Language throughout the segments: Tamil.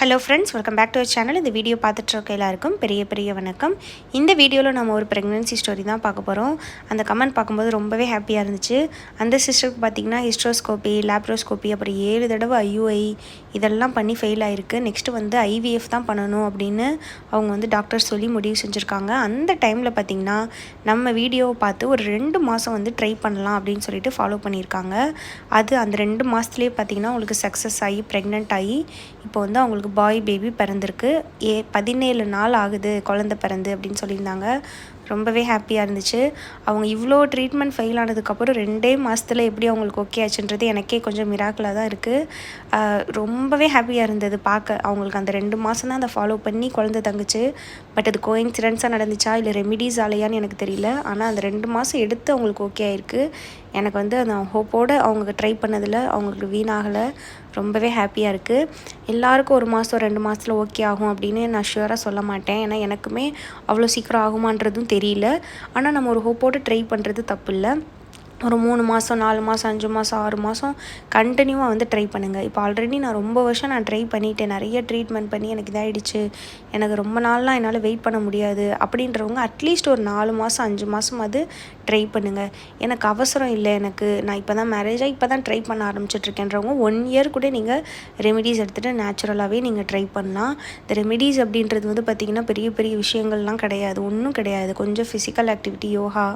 Hello friends welcome back to our channel இந்த வீடியோ பார்த்துட்டு இருக்க எல்லாருக்கும் பெரிய பெரிய வணக்கம். இந்த வீடியோவில் நம்ம ஒரு ப்ரெக்னென்சி ஸ்டோரி தான் பார்க்க போகிறோம் அந்த கமெண்ட் பார்க்கும்போது ரொம்பவே ஹாப்பியாக இருந்துச்சு. அந்த சிஸ்டருக்கு பார்த்தீங்கன்னா ஹிஸ்ட்ரோஸ்கோப்பி லேப்ரோஸ்கோப்பி அப்புறம் ஏழு தடவை ஐயூஐ இதெல்லாம் பண்ணி ஃபெயில் ஆயிருக்கு. நெக்ஸ்ட்டு வந்து ஐவிஎஃப் தான் பண்ணணும் அப்படின்னு அவங்க வந்து டாக்டர் சொல்லி முடிவு செஞ்சுருக்காங்க. அந்த டைமில் பார்த்தீங்கன்னா நம்ம வீடியோவை பார்த்து ஒரு ரெண்டு மாதம் வந்து ட்ரை பண்ணலாம் அப்படின்னு சொல்லிட்டு ஃபாலோ பண்ணியிருக்காங்க. அது அந்த ரெண்டு மாதத்துலேயே பார்த்தீங்கன்னா அவங்களுக்கு சக்ஸஸ் ஆகி ப்ரெக்னென்ட் ஆகி இப்போ வந்து அவங்களுக்கு பாய் பேபி பிறந்திருக்கு. ஏ பதினேழு நாள் ஆகுது குழந்த பிறந்து அப்படின்னு சொல்லியிருந்தாங்க. ரொம்பவே ஹாப்பியாக இருந்துச்சு. அவங்க இவ்வளோ ட்ரீட்மெண்ட் ஃபெயில் ஆனதுக்கப்புறம் ரெண்டே மாதத்தில் எப்படி அவங்களுக்கு ஓகே ஆச்சுன்றது எனக்கே கொஞ்சம் மிராக்கலாக தான் இருக்குது ரொம்பவே ஹாப்பியாக இருந்தது பார்க்க. அவங்களுக்கு அந்த ரெண்டு மாதம் தான் அதை ஃபாலோ பண்ணி குழந்தை தங்குச்சு. பட் அது கோயின்சிடென்ஸாக நடந்துச்சா இல்லை ரெமிடிஸ் ஆலையான்னு எனக்கு தெரியல. ஆனால் அந்த ரெண்டு மாதம் எடுத்து அவங்களுக்கு ஓகே ஆயிருக்கு. எனக்கு வந்து அந்த ஹோப்போடு அவங்க ட்ரை பண்ணதில் அவங்களுக்கு வீணாகலை. ரொம்பவே ஹாப்பியாக இருக்குது எல்லாருக்கும் ஒரு மாதம் ரெண்டு மாதத்தில் ஓகே ஆகும் அப்படின்னு நான் ஷுவராக சொல்ல மாட்டேன். ஏன்னா எனக்குமே அவ்வளோ சீக்கிரம் ஆகுமான்றதும் தெரியல. ஆனால் நம்ம ஒரு ஹோப்போடு ட்ரை பண்ணுறது தப்பு இல்லை ஒரு மூணு மாதம் நாலு மாதம் அஞ்சு மாதம் ஆறு மாதம் கண்டினியூவாக வந்து ட்ரை பண்ணுங்கள் இப்போ ஆல்ரெடி நான் ரொம்ப வருஷம் நான் ட்ரை பண்ணிட்டேன். நிறைய ட்ரீட்மெண்ட் பண்ணி எனக்கு இதாகிடுச்சு எனக்கு ரொம்ப நாள்லாம் என்னால் வெயிட் பண்ண முடியாது. அப்படின்றவங்க அட்லீஸ்ட் ஒரு நாலு மாதம் அஞ்சு மாதம் அது ட்ரை பண்ணுங்கள் எனக்கு அவசரம் இல்லை எனக்கு. நான் இப்போ தான் மேரேஜாக இப்போ தான் ட்ரை பண்ண ஆரம்பிச்சிட்ருக்கேன்றவங்க ஒன் இயர் கூட நீங்கள் ரெமிடிஸ் எடுத்துகிட்டு நேச்சுரலாகவே நீங்கள் ட்ரை பண்ணலாம். இந்த ரெமிடிஸ் அப்படின்றது வந்து பார்த்திங்கன்னா பெரிய பெரிய விஷயங்கள்லாம் கிடையாது. ஒன்றும் கிடையாது. கொஞ்சம் ஃபிசிக்கல் ஆக்டிவிட்டி யோகா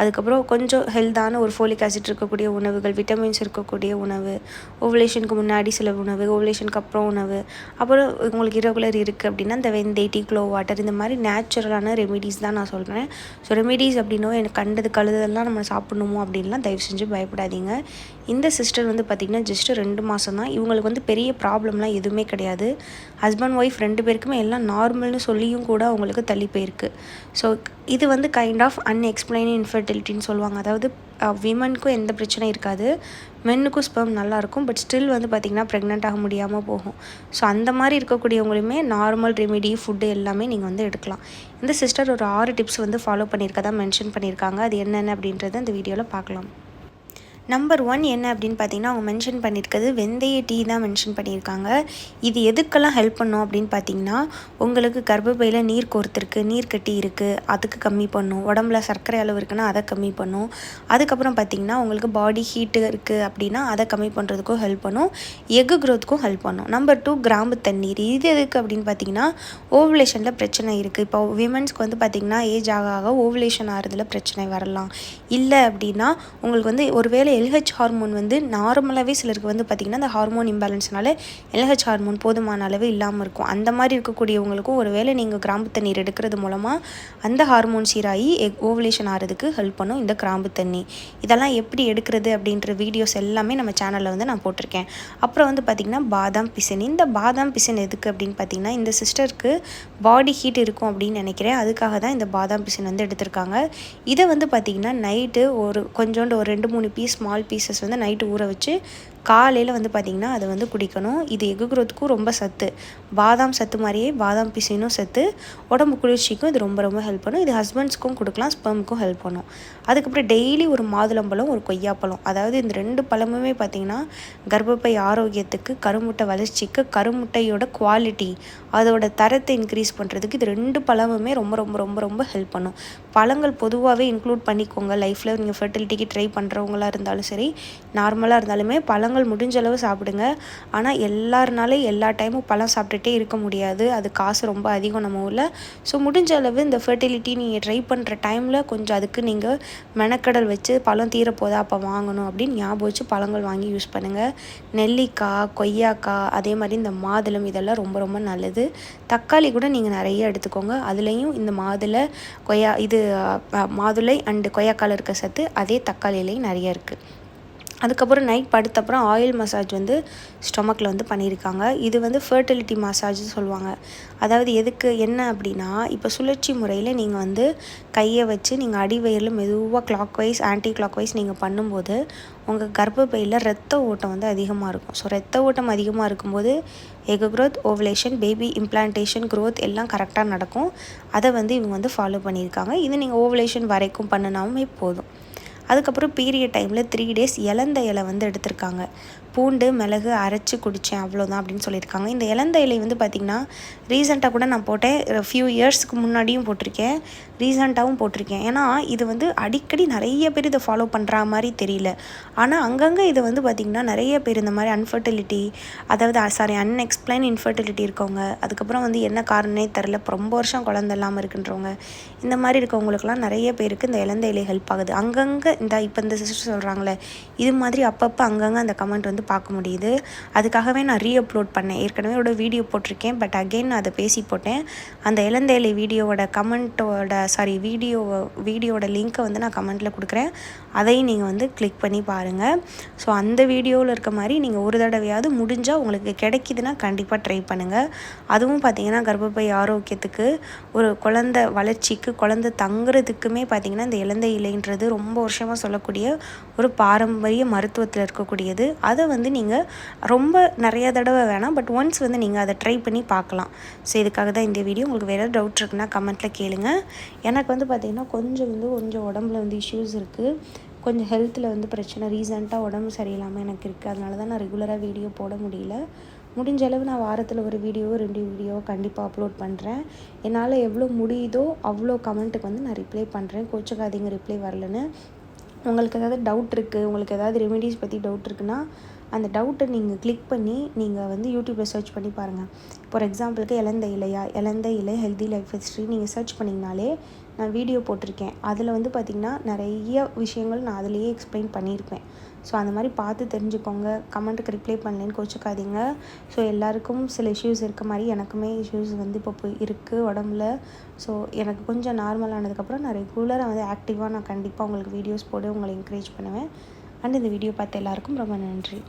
அதுக்கப்புறம் கொஞ்சம் ஹெல்த்தான ஒரு ஃபோலிக் ஆசிட் இருக்கக்கூடிய உணவுகள் விட்டமின்ஸ் இருக்கக்கூடிய உணவு ஓவலேஷனுக்கு முன்னாடி சில உணவு ஓவலேஷனுக்கு அப்புறம் உணவு அப்புறம் உங்களுக்கு இரகுலர் இருக்குது அப்படின்னா இந்த வெந்தய டீ க்ளோ வாட்டர் இந்த மாதிரி நேச்சுரலான ரெமிடிஸ் தான் நான் சொல்கிறேன் ஸோ ரெமிடிஸ் அப்படின்னோ எனக்கு கண்டது கழுதெல்லாம் நம்ம சாப்பிடணுமோ அப்படின்லாம் தயவு செஞ்சு பயப்படாதீங்க. இந்த சிஸ்டர் வந்து பார்த்திங்கன்னா ஜஸ்ட்டு ரெண்டு மாதம் தான். இவங்களுக்கு வந்து பெரிய ப்ராப்ளம்லாம் எதுவுமே கிடையாது. ஹஸ்பண்ட் ஒய்ஃப் ரெண்டு பேருக்குமே எல்லாம் நார்மல்னு சொல்லியும் கூட அவங்களுக்கு தள்ளி போயிருக்கு. ஸோ இது வந்து கைண்ட் ஆஃப் அன்எக்ஸ்பிளைன் இன்ஃபர்டிலிட்டின்னு சொல்லுவாங்க. அதாவது விமனுக்கும் எந்த பிரச்சனையும் இருக்காது. மென்னுக்கும் ஸ்பெர்ம் நல்லாயிருக்கும் பட் ஸ்டில் வந்து பார்த்திங்கன்னா ப்ரெக்னென்ட் ஆக முடியாமல் போகும். ஸோ அந்த மாதிரி இருக்கக்கூடியவங்களுமே நார்மல் ரெமிடி ஃபுட்டு எல்லாமே நீங்கள் வந்து எடுக்கலாம். இந்த சிஸ்டர் ஒரு ஆறு டிப்ஸ் வந்து ஃபாலோ பண்ணியிருக்கதான் மென்ஷன் பண்ணியிருக்காங்க. அது என்னென்ன அப்படின்றத இந்த வீடியோவில் பார்க்கலாம். நம்பர் ஒன் என்ன அப்படின்னு பார்த்தீங்கன்னா அவங்க மென்ஷன் பண்ணியிருக்கிறது வெந்தய டீ தான் மென்ஷன் பண்ணியிருக்காங்க. இது எதுக்கெல்லாம் ஹெல்ப் பண்ணும் அப்படின்னு பார்த்தீங்கன்னா உங்களுக்கு கர்ப்பப்பையில் நீர் கோர்த்துருக்கு நீர் கட்டி இருக்குது அதுக்கு கம்மி பண்ணும். உடம்புல சர்க்கரை அளவு இருக்குன்னா அதை கம்மி பண்ணும். அதுக்கப்புறம் பார்த்தீங்கன்னா உங்களுக்கு பாடி ஹீட்டு இருக்குது அப்படின்னா அதை கம்மி பண்ணுறதுக்கும் ஹெல்ப் பண்ணும். எக்கு க்ரோத்துக்கும் ஹெல்ப் பண்ணும். நம்பர் டூ கிராம்பு தண்ணீர். இது எதுக்கு அப்படின்னு பார்த்தீங்கன்னா ஓவலேஷனில் பிரச்சனை இருக்குது இப்போ விமன்ஸ்க்கு வந்து பார்த்திங்கன்னா ஏஜ் ஆக ஆக ஓவலேஷன் ஆகிறதுல பிரச்சனை வரலாம். இல்லை அப்படின்னா உங்களுக்கு வந்து ஒருவேளை எல்ஹெச் ஹார்மோன் வந்து நார்மலாகவே சிலருக்கு வந்து பார்த்திங்கன்னா அந்த ஹார்மோன் இம்பேலன்ஸ்னால எல்ஹெச் ஹார்மோன் போதுமான அளவு இல்லாமல் இருக்கும். அந்த மாதிரி இருக்கக்கூடியவங்களுக்கும் ஒருவேளை நீங்கள் கிராம்பு தண்ணீர் எடுக்கிறது மூலமாக அந்த ஹார்மோன் சீராகி எக் ஓவலேஷன் ஆகிறதுக்கு ஹெல்ப் பண்ணும் இந்த கிராம்பு தண்ணி. இதெல்லாம் எப்படி எடுக்கிறது அப்படின்ற வீடியோஸ் எல்லாமே நம்ம சேனலில் வந்து நான் போட்டிருக்கேன். அப்புறம் வந்து பார்த்திங்கன்னா பாதாம் பிசன். இந்த பாதாம் பிசன் எதுக்கு அப்படின்னு பார்த்தீங்கன்னா இந்த சிஸ்டருக்கு பாடி ஹீட் இருக்கும் அப்படின்னு நினைக்கிறேன். அதுக்காக தான் இந்த பாதாம் பிசன் வந்து எடுத்திருக்காங்க. இதை வந்து பார்த்திங்கன்னா நைட்டு ஒரு கொஞ்சோண்டு ஒரு ரெண்டு மூணு பீஸ் ஸ்மால் பீசஸ் வந்து நைட்டு ஊற வச்சு காலையில் வந்து பார்த்திங்கன்னா அதை வந்து குடிக்கணும். இது எக்கு குரோத்துக்கும் ரொம்ப சத்து. பாதாம் சத்து மாதிரியே பாதாம் பிசினும் சத்து. உடம்பு குளிர்ச்சிக்கும் இது ரொம்ப ரொம்ப ஹெல்ப் பண்ணும். இது ஹஸ்பண்ட்ஸ்க்கும் கொடுக்கலாம் ஸ்பெர்முக்கும் ஹெல்ப் பண்ணும். அதுக்கப்புறம் டெய்லி ஒரு மாதுளம்பழம் ஒரு கொய்யாப்பழம். அதாவது இந்த ரெண்டு பழமுமே பார்த்திங்கன்னா கர்ப்பப்பை ஆரோக்கியத்துக்கு கருமுட்டை வளர்ச்சிக்கு கருமுட்டையோட குவாலிட்டி அதோட தரத்தை இன்க்ரீஸ் பண்ணுறதுக்கு இது ரெண்டு பழமுமே ரொம்ப ரொம்ப ரொம்ப ரொம்ப ஹெல்ப் பண்ணும். பழங்கள் பொதுவாகவே இன்க்ளூட் பண்ணிக்கோங்க. லைஃப்பில் நீங்கள் ஃபெர்டிலிட்டிக்கு ட்ரை பண்ணுறவங்களா இருந்தாலும் சரி நார்மலாக இருந்தாலுமே பழங்கள் முடிஞ்ச அளவு சாப்பிடுங்க. ஆனால் எல்லாருனாலே எல்லா டைமும் பழம் சாப்பிட்டுட்டே இருக்க முடியாது. அது காசு ரொம்ப அதிகம் நம்ம ஊரில். ஸோ முடிஞ்ச அளவு இந்த ஃபெர்டிலிட்டி நீங்கள் ட்ரை பண்ணுற டைமில் கொஞ்சம் அதுக்கு நீங்கள் மெனக்கடல் வச்சு பழம் தீரப்போதா அப்போ வாங்கணும் அப்படின்னு ஞாபகம் வச்சு பழங்கள் வாங்கி யூஸ் பண்ணுங்கள் நெல்லிக்காய் கொய்யாக்காய் அதே மாதிரி இந்த மாதுளம் இதெல்லாம் ரொம்ப ரொம்ப நல்லது. தக்காளி கூட நீங்கள் நிறைய எடுத்துக்கோங்க. அதுலேயும் இந்த மாதுளை கொய்யா இது மாதுளை அண்டு கொய்யாக்காயில் இருக்க சத்து அதே தக்காளியிலையும் நிறைய இருக்குது அதுக்கப்புறம் நைட் படுத்தப்புறம் ஆயில் மசாஜ் வந்து ஸ்டொமக்கில் வந்து பண்ணியிருக்காங்க. இது வந்து ஃபர்டிலிட்டி மசாஜ்னு சொல்லுவாங்க. அதாவது எதுக்கு என்ன அப்படின்னா இப்போ சுழற்சி முறையில் நீங்கள் வந்து கையை வச்சு நீங்கள் அடிவயிறில் மெதுவாக clockwise anticlockwise நீங்கள் பண்ணும்போது உங்கள் கர்ப்பப்பையில் ரத்த ஓட்டம் வந்து அதிகமாக இருக்கும். ஸோ ரத்த ஓட்டம் அதிகமாக இருக்கும்போது egg growth ovulation baby implantation growth எல்லாம் கரெக்டாக நடக்கும். அதை வந்து இவங்க வந்து ஃபாலோ பண்ணியிருக்காங்க. இது நீங்கள் ஓவலேஷன் வரைக்கும் பண்ணினாலுமே போதும். அதுக்கப்புறம் பீரியட் டைமில் த்ரீ டேஸ் இலந்த இலை வந்து எடுத்திருக்காங்க. பூண்டு மிளகு அரைச்சி குடித்தேன் அவ்வளோதான் அப்படின்னு சொல்லியிருக்காங்க. இந்த இலந்த இலை வந்து பார்த்திங்கன்னா ரீசெண்டாக கூட நான் போட்டேன். ஃபியூ இயர்ஸ்க்கு முன்னாடியும் போட்டிருக்கேன். ரீசெண்டாகவும் போட்டிருக்கேன். ஏன்னா இது வந்து அடிக்கடி நிறைய பேர் இதை ஃபாலோ பண்ணுற மாதிரி தெரியல. ஆனால் அங்கங்கே இதை வந்து பார்த்திங்கன்னா நிறைய பேர் இந்த மாதிரி அன்ஃபர்டிலிட்டி அதாவது சாரி அன்எக்ஸ்பிளைன் இன்ஃபர்டிலிட்டி இருக்கவங்க அதுக்கப்புறம் வந்து என்ன காரணமே தெரில ரொம்ப வருஷம் குழந்த இல்லாமல் இருக்குன்றவங்க இந்த மாதிரி இருக்கவங்களுக்குலாம் நிறைய பேருக்கு இந்த இலந்த இலை ஹெல்ப் ஆகுது. அங்கங்கே இந்த இப்போ இந்த சிஸ்டர் சொல்கிறாங்களே இது மாதிரி அப்பப்போ அங்கங்கே அந்த கமெண்ட் வந்து பார்க்க முடியுது. அதுக்காகவே நான் ரீ அப்லோட் பண்ணேன். ஏற்கனவே ஒரு வீடியோ போட்டிருக்கேன். பட் அகெயின் நான் அதை பேசி போட்டேன். அந்த இளந்தேலை இலை வீடியோவோட கமெண்ட்டோட சாரி வீடியோ வீடியோட லிங்க்கை வந்து நான் கமெண்ட்டில் கொடுக்குறேன். அதையும் நீங்கள் வந்து கிளிக் பண்ணி பாருங்கள் ஸோ அந்த வீடியோவில் இருக்க மாதிரி நீங்கள் ஒரு தடவையாவது முடிஞ்சால் உங்களுக்கு கிடைக்கிதுன்னா கண்டிப்பாக ட்ரை பண்ணுங்கள் அதுவும் பார்த்திங்கன்னா கர்ப்பப்பை ஆரோக்கியத்துக்கு ஒரு குழந்த வளர்ச்சிக்கு குழந்த தங்குறதுக்குமே பார்த்திங்கன்னா இந்த இலந்தை இலைன்றது ரொம்ப வருஷமாக சொல்லக்கூடிய ஒரு பாரம்பரிய மருத்துவத்தில் இருக்கக்கூடியது. அதை வந்து நீங்கள் ரொம்ப நிறைய தடவை வேணாம் பட் ஒன்ஸ் வந்து நீங்கள் அதை ட்ரை பண்ணி பார்க்கலாம். ஸோ இதுக்காக தான் இந்த வீடியோ உங்களுக்கு வேறு டவுட் இருக்குன்னா கமெண்ட்டில் கேளுங்க. எனக்கு வந்து பார்த்திங்கன்னா கொஞ்சம் வந்து கொஞ்சம் உடம்புல வந்து இஷ்யூஸ் இருக்குது கொஞ்சம் ஹெல்த்தில் வந்து பிரச்சனை. ரீசெண்டாக உடம்பு சரியில்லாமல் எனக்கு இருக்குது அதனால தான் நான் ரெகுலராக வீடியோ போட முடியல. முடிஞ்ச அளவு நான் வாரத்தில் ஒரு வீடியோ ரெண்டு வீடியோ கண்டிப்பாக அப்லோட் பண்ணுறேன் என்னால் எவ்வளோ முடியுதோ அவ்வளோ கமெண்ட்டுக்கு வந்து நான் ரிப்ளை பண்ணுறேன் கோச்சக்காதீங்க ரிப்ளை வரலன்னு. உங்களுக்கு ஏதாவது டவுட் இருக்குது உங்களுக்கு ஏதாவது ரெமெடிஸ் பற்றி டவுட் இருக்குன்னா அந்த டவுட்டை நீங்கள் கிளிக் பண்ணி நீங்கள் வந்து யூடியூப்பில் சர்ச் பண்ணி பாருங்கள். ஃபார் எக்ஸாம்பிளுக்கு இலந்த இலையா? இலந்த இலை ஹெல்தி லைஃப் ஹிஸ்ட்ரி நீங்கள் சர்ச் பண்ணிங்கனாலே நான் வீடியோ போட்டிருக்கேன். அதில் வந்து பார்த்திங்கன்னா நிறைய விஷயங்கள் நான் அதிலேயே எக்ஸ்பிளைன் பண்ணியிருப்பேன். ஸோ அந்த மாதிரி பார்த்து தெரிஞ்சுக்கோங்க. கமெண்ட்டுக்கு ரிப்ளை பண்ணலன்னு கோச்சிக்காதீங்க. ஸோ எல்லாருக்கும் சில இஷ்யூஸ் இருக்க மாதிரி எனக்குமே இஷ்யூஸ் வந்து இப்போ போய் இருக்குது உடம்புல. ஸோ எனக்கு கொஞ்சம் நார்மல் ஆனதுக்கப்புறம் நான் ரெகுலராக வந்து ஆக்டிவாக நான் கண்டிப்பாக உங்களுக்கு வீடியோஸ் போட்டு உங்களை என்கரேஜ் பண்ணுவேன். அண்ட் இந்த வீடியோ பார்த்த எல்லாருக்கும் ரொம்ப நன்றி.